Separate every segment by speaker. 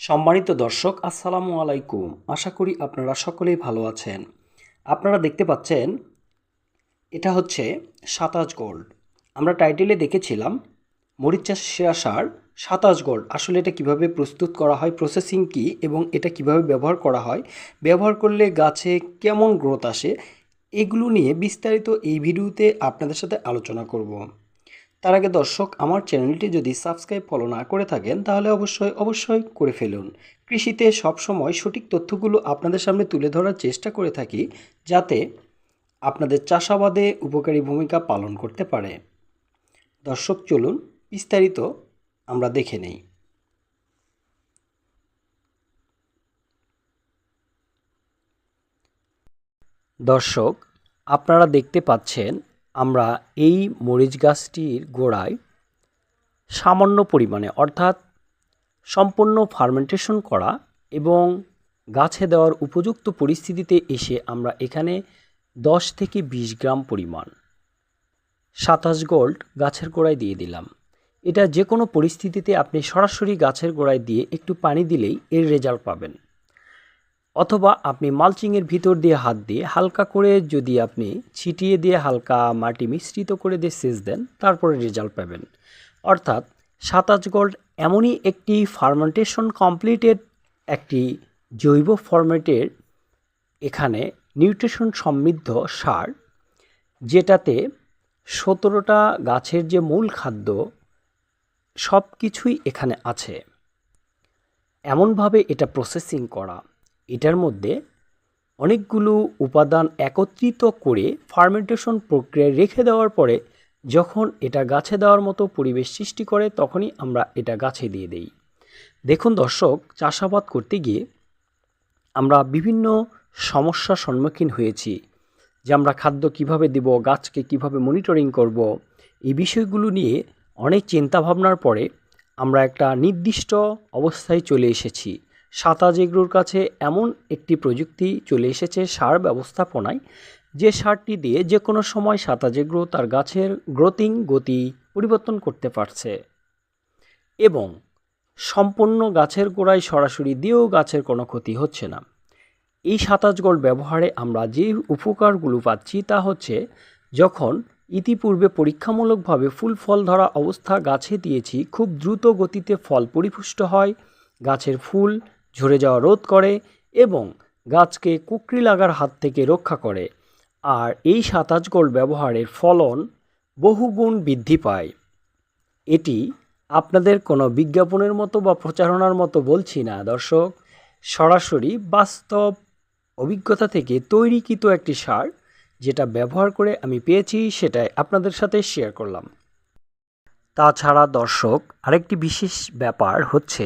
Speaker 1: সম্মানিত দর্শক, আসসালামু আলাইকুম। আশা করি আপনারা সকলেই ভালো আছেন। আপনারা দেখতে পাচ্ছেন, এটা হচ্ছে সাতাশ গোল্ড আমরা টাইটেলে দেখেছিলাম, মরিচ সেরা সার, সাতাশ গোল্ড আসলে এটা কীভাবে প্রস্তুত করা হয় প্রসেসিং কি, এবং এটা কীভাবে ব্যবহার করা হয়, ব্যবহার করলে গাছে কেমন গ্রোথ আসে, এগুলো নিয়ে বিস্তারিত এই ভিডিওতে আপনাদের সাথে আলোচনা করব। তার আগে দর্শক, আমার চ্যানেলটি যদি সাবস্ক্রাইব ফলো না করে থাকেন, তাহলে অবশ্যই অবশ্যই করে ফেলুন। কৃষিতে সবসময় সঠিক তথ্যগুলো আপনাদের সামনে তুলে ধরার চেষ্টা করে থাকি, যাতে আপনাদের চাষাবাদে উপকারী ভূমিকা পালন করতে পারে। দর্শক, চলুন বিস্তারিত আমরা দেখে নেই। দর্শক, আপনারা দেখতে পাচ্ছেন আমরা এই মরিচ গাছটির গোড়ায় সামান্য পরিমাণে, অর্থাৎ সম্পূর্ণ ফার্মেন্টেশন করা এবং গাছে দেওয়ার উপযুক্ত পরিস্থিতিতে এসে আমরা এখানে দশ থেকে বিশ গ্রাম পরিমাণ সাতাশ গোল্ড গাছের গোড়ায় দিয়ে দিলাম। এটা যে কোনো পরিস্থিতিতে আপনি সরাসরি গাছের গোড়ায় দিয়ে একটু পানি দিলেই এর রেজাল্ট পাবেন। অথবা আপনি মালচিংয়ের ভিতর দিয়ে হাত দিয়ে হালকা করে যদি আপনি ছিটিয়ে দিয়ে হালকা মাটি মিশ্রিত করে দিয়ে সেচ দেন, তারপরে রেজাল্ট পাবেন। অর্থাৎ সাতাশ গোল্ড এমনই একটি ফার্মেন্টেশন কমপ্লিটেড একটি জৈব ফরম্যাটের এখানে নিউট্রিশন সমৃদ্ধ সার, যেটাতে সতেরোটা গাছের যে মূল খাদ্য সব কিছুই এখানে আছে। এমনভাবে এটা প্রসেসিং করা এটার মধ্যে অনেকগুলো উপাদান একত্রিত করে ফার্মেন্টেশন প্রক্রিয়ায় রেখে দেওয়ার পরে যখন এটা গাছে দেওয়ার মতো পরিবেশ সৃষ্টি করে, তখনই আমরা এটা গাছে দিয়ে দেই। দেখুন দর্শক, চাষাবাদ করতে গিয়ে আমরা বিভিন্ন সমস্যার সম্মুখীন হয়েছি যে আমরা খাদ্য কীভাবে দেব, গাছকে কীভাবে মনিটরিং করব, এই বিষয়গুলো নিয়ে অনেক চিন্তাভাবনার পরে আমরা একটা নির্দিষ্ট অবস্থায় চলে এসেছি। সাতাজ এগ্রোর কাছে এমন একটি প্রযুক্তি চলে এসেছে সার ব্যবস্থাপনায়, যে সারটি দিয়ে যে কোনো সময় সাতাজ এগ্রো তার গাছের গ্রোথিং গতি পরিবর্তন করতে পারছে। এবং সম্পূর্ণ গাছের গোড়ায় সরাসরি দিয়েও গাছের কোনো ক্ষতি হচ্ছে না। এই সাতাশ গোল্ড ব্যবহারে আমরা যে উপকারগুলো পাচ্ছি তা হচ্ছে, যখন ইতিপূর্বে পরীক্ষামূলকভাবে ফুল ফল ধরা অবস্থা গাছে দিয়েছি, খুব দ্রুত গতিতে ফল পরিপুষ্ট হয়, গাছের ফুল ঝরে যাওয়া রোধ করে এবং গাছকে কুকরি লাগার হাত থেকে রক্ষা করে। আর এই সাতাশ গোল ব্যবহারের ফলন বহুগুণ বৃদ্ধি পায়। এটি আপনাদের কোনো বিজ্ঞাপনের মতো বা প্রচারণার মতো বলছি না, দর্শক। সরাসরি বাস্তব অভিজ্ঞতা থেকে তৈরিকৃত একটি সার যেটা ব্যবহার করে আমি পেয়েছি সেটাই আপনাদের সাথে শেয়ার করলাম। তাছাড়া দর্শক, আরেকটি বিশেষ ব্যাপার হচ্ছে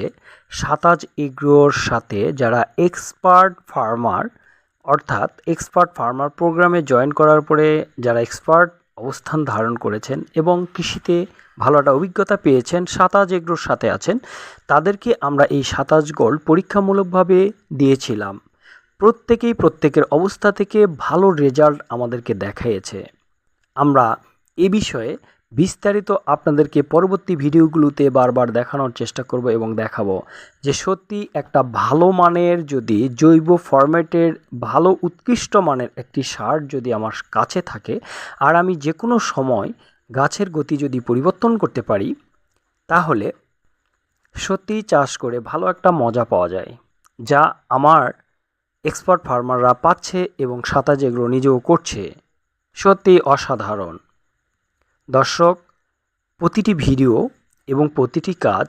Speaker 1: সাতাজ এগ্রোর সাথে যারা এক্সপার্ট ফার্মার, অর্থাৎ এক্সপার্ট ফার্মার প্রোগ্রামে জয়েন করার পরে যারা এক্সপার্ট অবস্থান ধারণ করেছেন এবং কৃষিতে ভালো একটা অভিজ্ঞতা পেয়েছেন, সাতাজ এগ্রোর সাথে আছেন, তাদেরকে আমরা এই সাতাজ গোল্ড পরীক্ষামূলকভাবে দিয়েছিলাম। প্রত্যেকেই প্রত্যেকের অবস্থা থেকে ভালো রেজাল্ট আমাদেরকে দেখাইয়েছে। আমরা এ বিষয়ে বিস্তারিত আপনাদেরকে পরবর্তী ভিডিওগুলোতে বারবার দেখানোর চেষ্টা করব এবং দেখাবো যে সত্যি একটা ভালো মানের যদি জৈব ফরম্যাটের ভালো উৎকৃষ্ট মানের একটি সার যদি আমার কাছে থাকে, আর আমি যে কোনো সময় গাছের গতি যদি পরিবর্তন করতে পারি, তাহলে সত্যিই চাষ করে ভালো একটা মজা পাওয়া যায়, যা আমার এক্সপার্ট ফার্মাররা পাচ্ছে এবং সাঁতার যেগুলো নিজেও করছে। সত্যি অসাধারণ। দর্শক, প্রতিটি ভিডিও এবং প্রতিটি কাজ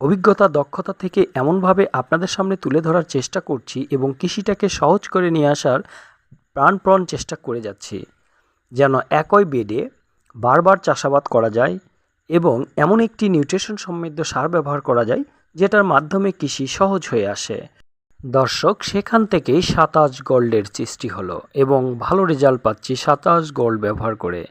Speaker 1: অভিজ্ঞতা, দক্ষতা থেকে এমনভাবে আপনাদের সামনে তুলে ধরার চেষ্টা করছি এবং কৃষিটাকে সহজ করে নিয়ে আসার প্রাণপ্রণ চেষ্টা করে যাচ্ছি। যেন একই বেডে বারবার চাষাবাদ করা যায় এবং এমন একটি নিউট্রিশন সমৃদ্ধ সার ব্যবহার করা যায়, যেটার মাধ্যমে কৃষি সহজ হয়ে আসে। দর্শক, সেখান থেকেই সাতাশ গোল্ডের সৃষ্টি হলো এবং ভালো রেজাল্ট পাচ্ছি সাতাশ গোল্ড ব্যবহার করে।